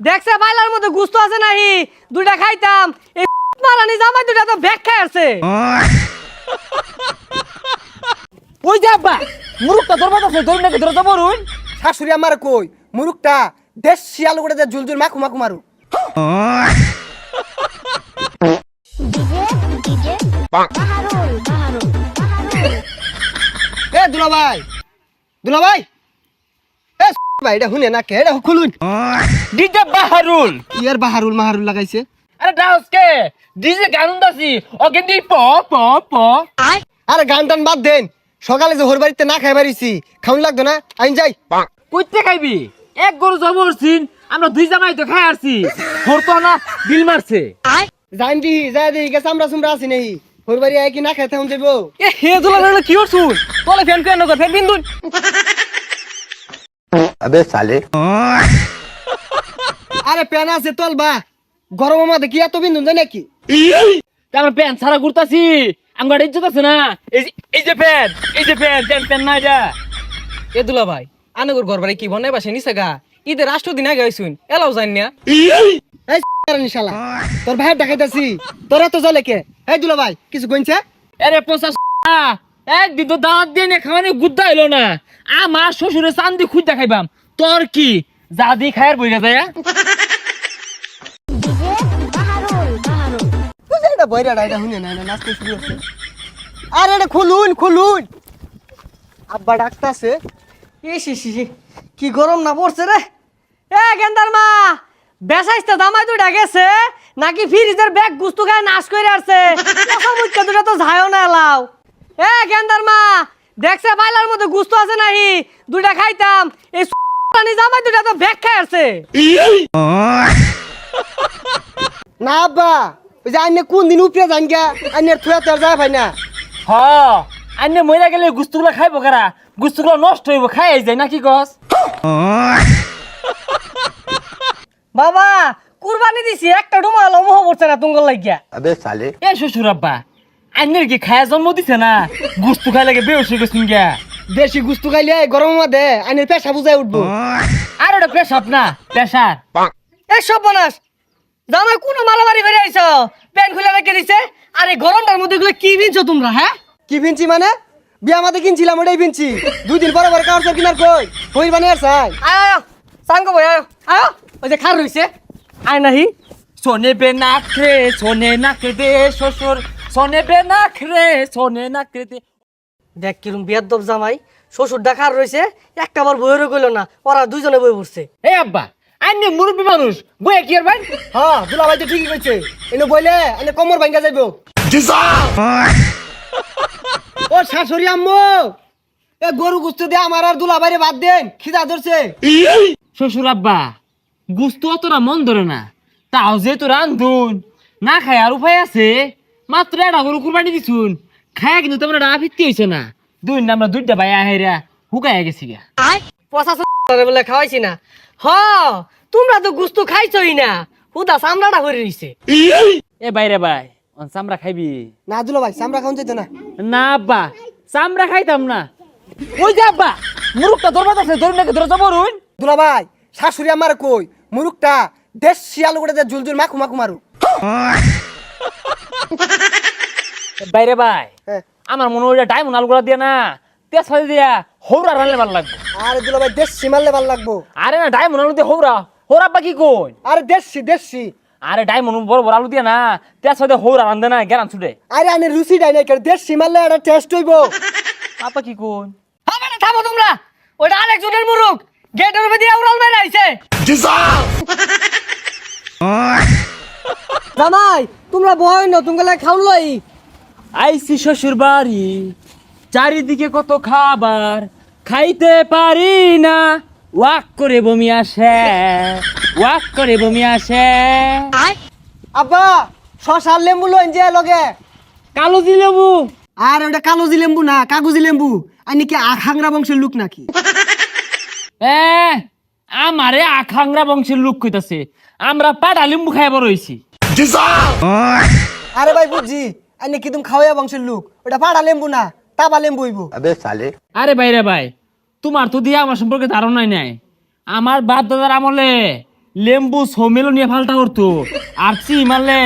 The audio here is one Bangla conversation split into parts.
দেখছে বাইলার মধ্যে গুস্ত আছে নাহি? দুইটা খাইতাম। এই মারানি জামাই দুইটা তো ভ্যাক খাই আছে ওই যে আব্বা? মুরুখটা ধরবা আছে ধরুন নাকি ধরে যাব রুন শাশুড়ি আমার কই? মুরুকটা দেশ শিয়াল করে যে জুল জুল মাখু মাখু মারু. এ দুলা ভাই দুলা ভাই এটা শুনে না কে? এটা খুলুন। ডিজে বাহারুল। ইয়ার বাহারুল মাহারুল লাগাইছে। আরে ডাউস কে? ডিজে গান দাসি ওকে দি প প প। আরে গান টান বাদ দেন। সকালে যে হোর বাড়িতে না খাই বাড়িছি খাউন লাগতো না। আইন যাই। কইতে খাইবি? এক গরু জব হরছিন আমরা দুই জামাই তো খাই আসছি হরতো না বিল মারছে। জান দি যাই দি গেছে আমরা সুমরা আছি নেই। হোর বাড়ি আই কি না খাইতে হন যাইবো। এ হে দুলা কি করছুন তলে ফ্যান কেন নগর ফ্যান বিন্দুন। আবে সালে। আরে প্যান আছে তোল বা গরমের মধ্যে এত বিন্দু নাকি? আমরা প্যান ছাড়া ঘুরতাছি। আমার ইজ্জত আছে না? এই যে প্যান এই যে প্যান প্যান প্যান না যা। এ দুলা ভাই আনগর ঘর বাড়ি কি বনে বাসে নিছে গা? ঈদের রাষ্ট্র দিন আগে আইসুন এলাও জান না। শালা তোর ভাই দেখাইতাছি। তোরা তো জলে কে? এই দুলা ভাই কিছু গইছে আরে পঞ্চাশ একদিন তো দাঁত দিয়ে নে, খাওয়ানি গুদ্দা এলো না। আমার শ্বশুরে চান্দি খুঁজ দেখাইবাম তোর কি? যা দি খায়ের খুলুন কি গরম না পড়ছে রে। এ গেন্দার মা বেসাইতে জামাই দুইটা গেছে, নাকি ফ্রিজের ব্যাগ গুস্তু খায় নাশ করে আসছে দুটা তো ঝায়ও না এ গেন্দার মা দেখছে বাইলার মধ্যে গুস্ত আছে নাহি? দুইটা খাইতাম। এই পানি জামাই দুইটা তো ব্যাগ খাই আছে না আব্বা ওই যে আইনে কোন দিন উপরে যান গা আইনে থুয়া তোর যায় ভাই না। হ আইনে মইরা গেলে গুস্তুগুলো খাইবো কারা? গুস্তুগুলো নষ্ট হইব খাই যায় নাকি গছ বাবা কুরবানি দিছি একটা ডুমা লম হবছে না তুঙ্গল লাগিয়া। আবে সালে এ শ্বশুর আব্বা আন্নের কি খায়া জন্ম দিছে না? গুস্তু খাই লাগে বেউস হয়ে গেছেন গিয়া। দেশি গুস্তু খাইলে গরম মাঝে আইনের পেশা বুঝাই উঠবো। আর ওটা পেশাব না পেশার এ সব বনাস। জামাই কোনো মারামারি করে আইছ? প্যান্ট খুলে রেখে দিছে। আরে গরমটার মধ্যে গুলো কি বিনছো তোমরা হ্যাঁ? কি ভিনছি মানে? বিয়া মাঝে কিনছিলাম ওটাই ভিনছি দুই দিন পরে পরে কাউর কিনার কই? কই বানিয়ে আর চাই। আয় আয় সাঙ্গ বই আয় আয় ওই যে খার রইছে। আয় নাহি। সোনে বে নাক সোনে নাক দে শ্বশুর। সোনে বে নাক রে সোনে নাক দে। দেখ কিরম বিয়ার দব জামাই শ্বশুর দেখার রইছে একটা বার বইয়েরও কইল না ওরা দুইজনে বই পড়ছে। এ আব্বা আন্নে মুরব্বী মানুষ বয়ে কি আর ভাই? হ্যাঁ দুলা ভাই তো ঠিকই কইছে এনে বইলে আইনে কমর ভাঙ্গা যাইবো। ও শাশুড়ি আম্মু এ গরু গুস্তু দিয়ে আমার আর দুলা বাইরে বাদ দেন খিদা ধরছে। শ্বশুর আব্বা গুস্তু অতটা মন ধরে না তাও যেহেতু রান্ধুন না খাই আর উপায় আছে? মাত্র একটা গরু কুরবানি দিছুন। খায় কিন্তু তোমরা না ফিরতে হয়েছে না। দুই না আমরা দুইটা ভাই আহেরা হুকাইয়া গেছি গা। পচা বলে খাওয়াইছি না। হ তোমরা তো গুস্তু খাইছই না। হুদা চামড়াটা করে রইছে। এ বাইরে ভাই অন চামড়া খাইবি? না দুলা ভাই সামরা খাওন যেত না। না আব্বা চামড়া খাইতাম না। ওই যে আব্বা মুরুখটা ধরবা আছে ধরুন নাকি ধরে যাব রুন দুলা ভাই শাশুড়ি আমার কই মুরুকটা দেশ শিয়াল যে জুল জুল মাখু মাখু মারু বাইরে ভাই হ্যাঁ। আমার মনে হয় ডায়মন্ড আলুগুলা দিয়ে না তেজ ফালি দিয়া হৌরা রানলে ভালো লাগবে। আরে দুলা ভাই দেশ সীমালে ভালো লাগবো। আরে না ডায়মন্ড আলু দিয়ে হৌরা হৌরা আব্বা কি কই? আরে দেশি দেশি। আরে ডায়মন্ড বড় বড় আলু দিয়ে না তেজ ফালি হৌরা রান্ধে না গেরান ছুটে। আরে আনে রুচি ডাই নাই দেশ সীমালে একটা টেস্ট হইব। আপা কি কই? হবে না থামো তোমরা ওইটা আরেকজনের মুরুখ গেটের উপরে দিয়ে উড়াল মেরে আইছে। জামাই তোমরা বয় না তোমরা খাউন লই। আইসি শ্বশুর বাড়ি চারিদিকে কত খাবার খাইতে পারি না। ওয়াক করে বমি আসে ওয়াক করে বমি আসে। আব্বা শশার লেম্বু লইন যে লগে। কালো দিলেবু আর ওটা কালোজি লেম্বু না কাগজি লেম্বু। আইনি কি আখাংরা বংশের লোক নাকি? এ আমারে আখাংরা বংশের লোক কইতাছে। আমরা পাটা লিম্বু খাই বড় হইছি। আরে ভাই বুঝছি। আর কি তুমি খাওয়া বংশের লোক। ওটা পাড়া লেম্বু না তাবা লেম্বু হইবো। আবে সালে। আরে ভাই রে ভাই তোমার তো দিয়া আমার সম্পর্কে ধারণাই নাই। আমার বাপ দাদার আমলে লেম্বু সমেলো নিয়ে ফালতা করতো আর চি মারলে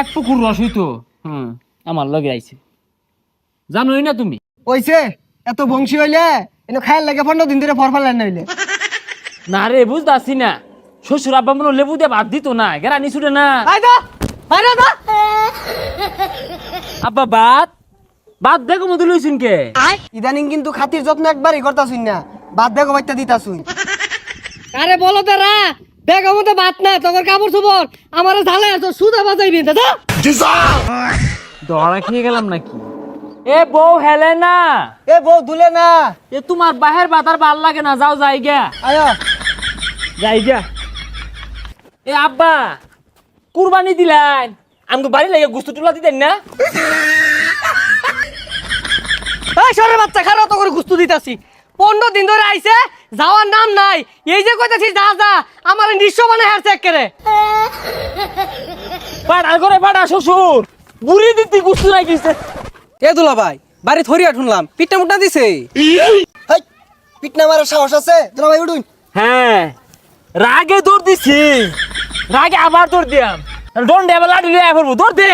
এক পুকুর রস হইতো। হুম আমার লগে আইছে। জানোই না তুমি? ওইছে এত বংশী হইলে এনে খায়ার লাগে পনেরো দিন ধরে ফরফাল না হইলে না রে বুঝতে আসি না। শ্বশুর আব্বা মনে লেবু দিয়ে ভাত দিত না গেরা নিছুটে না। তো তো আব্বা ভাত? ভাত দেখো মতো লইছুন কে? ইদানিং কিন্তু খাতির যত্ন একবারই করতাছুন না। বাদ দেখো বাচ্চা দিতাছুন। আরে বলো তারা ব্যাগ মধ্যে বাদ না তোর কাপড় চোপড়। আমার ঝালে আছো সুদা বাজাইবি দাদা দহড়া খেয়ে গেলাম নাকি? এ বউ হেলে না। এ বউ দুলে না। এ তোমার বাহের বাতার ভালো লাগে না যাও যাই গা আয়। যাই গা এ আব্বা কুরবানি দিলেন আমাকে বাড়ি লাগে গুস্তু টুলা দিতেন না? এই সরের বাচ্চা খারাপ করে গুস্তু দিতাছি। পনেরো দিন ধরে আইছে যাওয়ার নাম নাই। এই যে কইতাছি যা যা আমার নিঃস্ব মানে হার চেক করে পাড়া করে পাড়া শ্বশুর বুড়ি দিতি গুস্তু নাই দিছে। এ দুলা ভাই বাড়ি থরিয়া শুনলাম পিঠটা মুটনা দিছে? হাই পিটনা মারার সাহস আছে? দুলা ভাই উঠুন। হ্যাঁ। রাগে দৌড় দিছি। রাগে আবার দৌড় দিয়াম। দৌড় দে আবার লাঠি লিয়ে পড়ব, দৌড় দে।